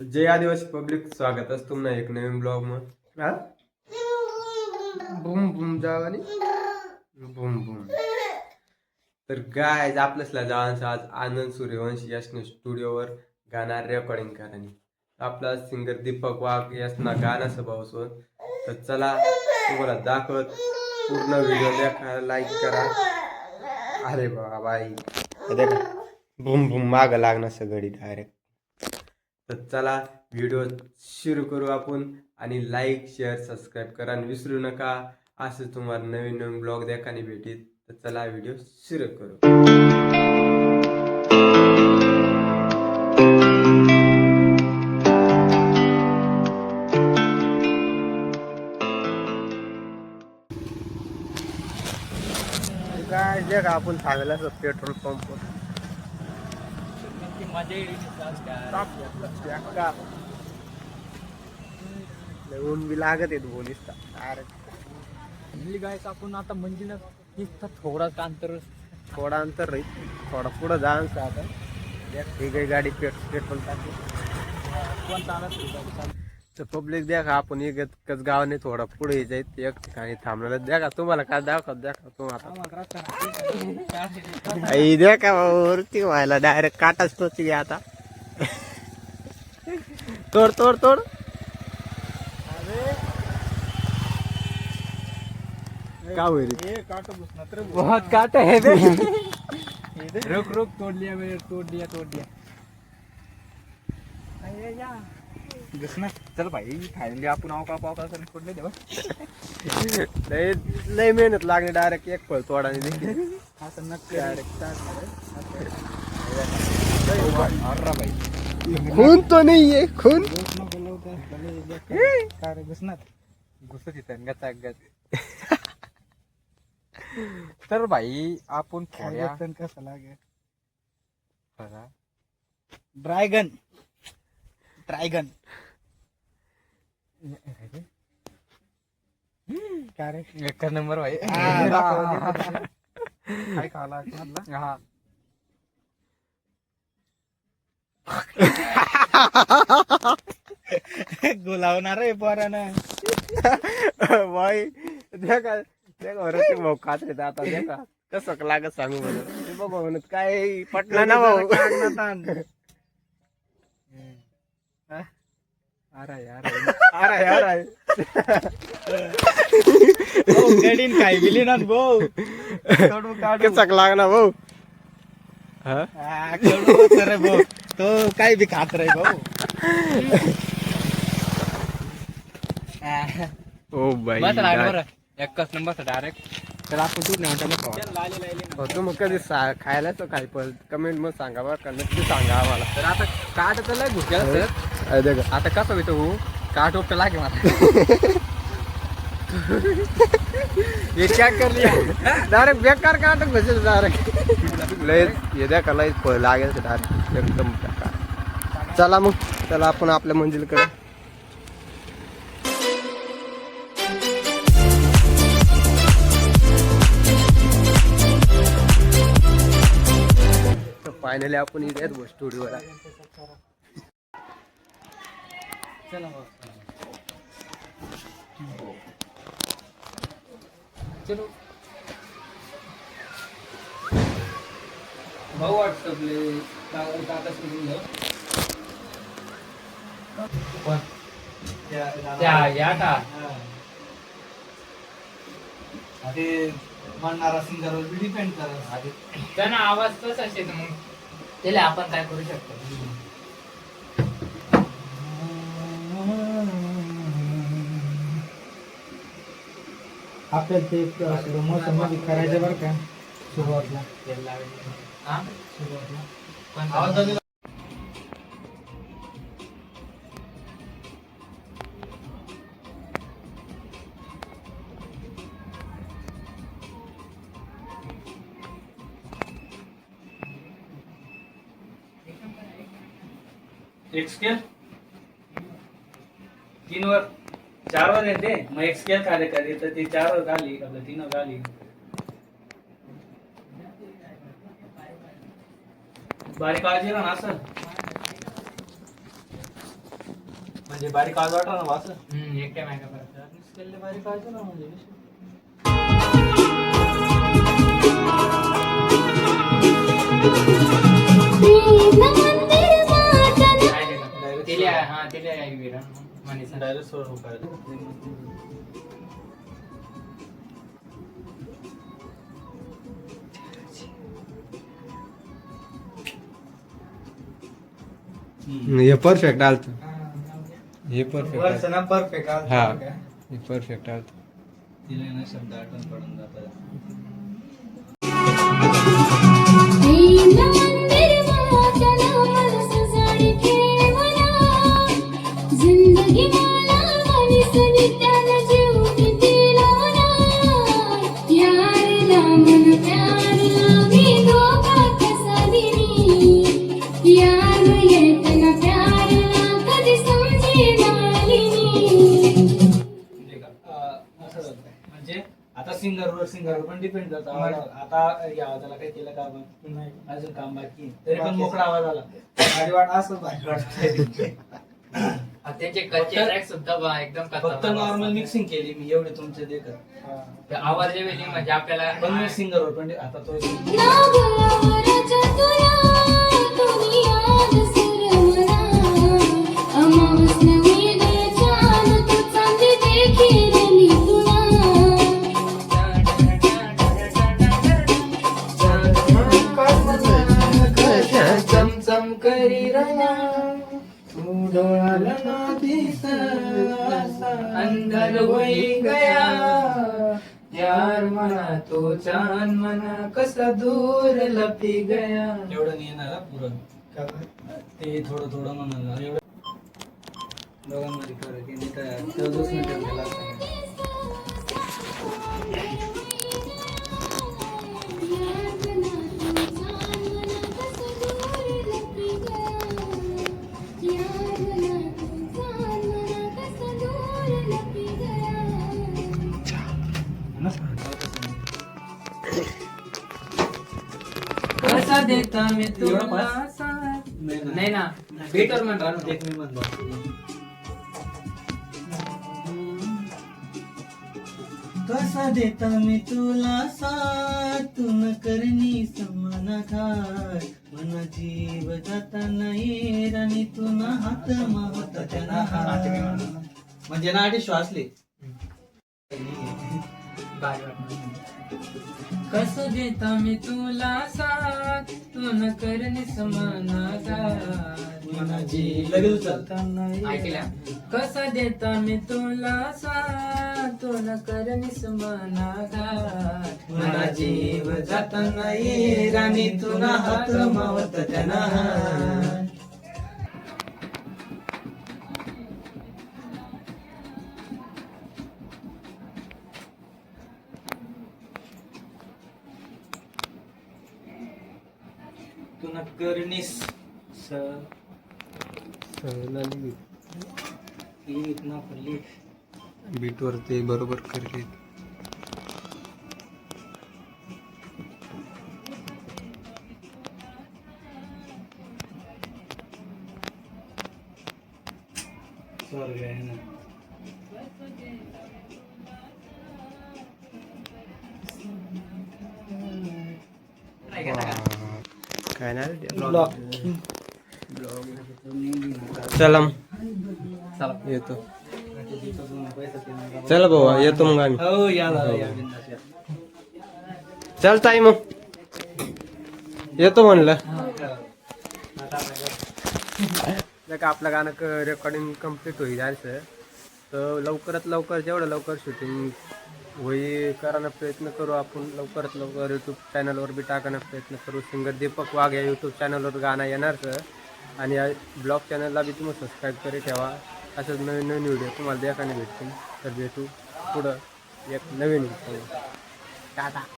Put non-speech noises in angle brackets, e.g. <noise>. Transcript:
जय आदिवासी पब्लिक स्वागत आहे तुम्हाला एक नवीन ब्लॉग मग हा? बुम बुम जावानी बुम बुम. तर गायज आपल्यासला जावांचा आज आनंद सूर्यवंशी यासनं स्टुडिओवर गाणं रेकॉर्डिंग करानी आपला सिंगर दीपक वाघ यासना गाणं स्वभाव तर चला तुम्हाला दाखवत पूर्ण व्हिडिओ देखा लाईक करा. अरे बाबा बाई. देखा. बुम बुम माग लागणार सगळी डायरेक्ट तर चला व्हिडिओ सुरू करू आपण आणि लाईक शेअर सबस्क्राईब करा आणि विसरू नका. असं तुम्हाला नवीन नवीन ब्लॉग देखाने भेटीत तर चला व्हिडिओ सुरू करू. काय जे का आपण थांबला पेट्रोल पंप ऊन बी लागत येत बोलीस अरे गायस आपण आता मंजिला इथं थोडाच अंतर. थोडा अंतर राहील. थोडा पुढं जाण आता. ठीक आहे गाडी पेट पेट्रोल टाकली कोण चालत तर पब्लिक द्या का? आपण एक एकच गावाने थोडा पुढे जायत एक ठिकाणी थांबलेलं द्या का? तुम्हाला काय दाखवत? द्या का तुम्हाला? आई द्या का वरती व्हायला डायरेक्ट काटाच टोची घ्या आता. तोड तोड तोड. का होईल बहुत काट है रुक रुक. तोड़ लिया मेरे तोड़ लिया तोड़ लिया. घुसना चल भाई फायनली आपण आव का पाव का करून सोडले देवा लय लय मेहनत लागणे डायरेक्ट एक फळ तोडा असं <laughs> नक्की डायरेक्ट अरे भाई खून तो नाही आहे खून <laughs> घुसणार? घुसत गचा गच <laughs> तर भाई आपण कसं लागे बघा. ड्रॅगन ड्रॅगन एक नंबर भाई काय खाला मधला हा गुलावणार आहे पोरानं बाई देखा देखा भाऊ खात येत आता देखा कसं लागत सांगू ते बघू म्हणत काय पटलं ना भाऊ काय? गेली ना भाऊ. काढू लागणार भाऊ? हा? हा, रे भाऊ. तो काय बी खात रे भाऊ. ओ बाई बस बरं. एकच नंबर डायरेक्ट तर आपण तू नाही म्हणता तू मग कधी खायला तर काय पण कमेंटमध्ये सांगा बरं का नक्की सांगा आम्हाला. तर आता काट तर लय घुसल्या सर. अरे आता कसं होतं हो? काट उपट लागे मला. ये क्या कर लिया. डायरेक्ट बेकार काट बसेल डायरेक्ट का लागेल डायरेक्ट एकदम चला मग चला आपण आपल्या मंजिलकडे. फायनली आपण इथेच चलो भाऊ व्हॉट्सअपले टाटा स्क्रीन त्या या का? ते म्हणणारा सिंगरवर बी डिपेंड त्यांना आवाज तसा असेल मग. त्याला आपण काय करू शकतो? आपल्याला ते मोसममध्ये करायचं बरं का? सुरुवातला. हा? एक स्केल तीन वर चार वर येते मग एक स्केल खाली करी तर ती चार वर घाली आपलं तीन वर घाली बारीक आवाज येणार असं. म्हणजे बारीक आवाज वाटला ना वाच एकट्या मायका परत. बारीक आवाज ना म्हणजे हे परफेक्ट आलत. हे परफेक्ट परफेक्ट हा. हे परफेक्ट आलत. तिला ना शब्द आठवण पडून जातात. आता सिंगरवर सिंगरवर पण डिपेंड करतो. आवाज- आता या आवाजाला काही केलं का आपण? अजून काम बाकी. तरी पण मोकळा आवाज आला. भारी वाट असं भारी वाटतंय. त्यांचे कच्चे ट्रॅक सुद्धा बा एकदम फक्त नॉर्मल. मिक्सिंग केली मी एवढे तुमचे देखत. ते आवाज लेवल म्हणजे आपल्याला पण मी सिंगरवर पण आता तो अंदर होई गया। यार मना तो चांद मना कसा दूर लपी गया। एवढं नाही येणार हा पुरण ते थोडं थोडं म्हणाल. एवढं दोघांमध्ये फरक आहे नाही तर तो दुसरं ठेवलेला असता. कसा देता मी तुला साथ? नाही ना. नाही ना बीटवर म्हण राहिलो. एक मी म्हणतो कसा देता मी तुला साथ तू न करणी समानाघात मन जीव जाता नाही राणी तू न हात मावत त्यांना हात म्हणजे ना आधी श्वासले. कसं देता मी तुला साथ? तू न करणे कसा देता मी तुला साथ? तू न करणे मना जीव जाता नाही राणी तू न हात मावत त्यांना. हात तू न. बीटवर ते बरोबर करते स्वर्ग आहे ना. काय नाही चला मग. येतो चला भाऊ येतो मग आम्ही हो या दादा, या बिनधास्त या. चल ताई मग येतो म्हणलं का आपलं गाणं रेकॉर्डिंग कंप्लीट होईल जायचं तर लवकरात लवकर जेवढं लवकर शूटिंग होई करायला प्रयत्न करू आपण लवकरात लवकर यूट्यूब चॅनलवर बी टाकायला प्रयत्न करू. सिंगर दीपक वाघ या यूट्यूब चॅनलवर गाणं येणार सर आणि या ब्लॉग चॅनलला बी तुम्ही सबस्क्राईब करी ठेवा. असंच नवीन नवीन व्हिडिओ तुम्हाला देखाने भेटतील. तर भेटू पुढं एक नवीन टाटा.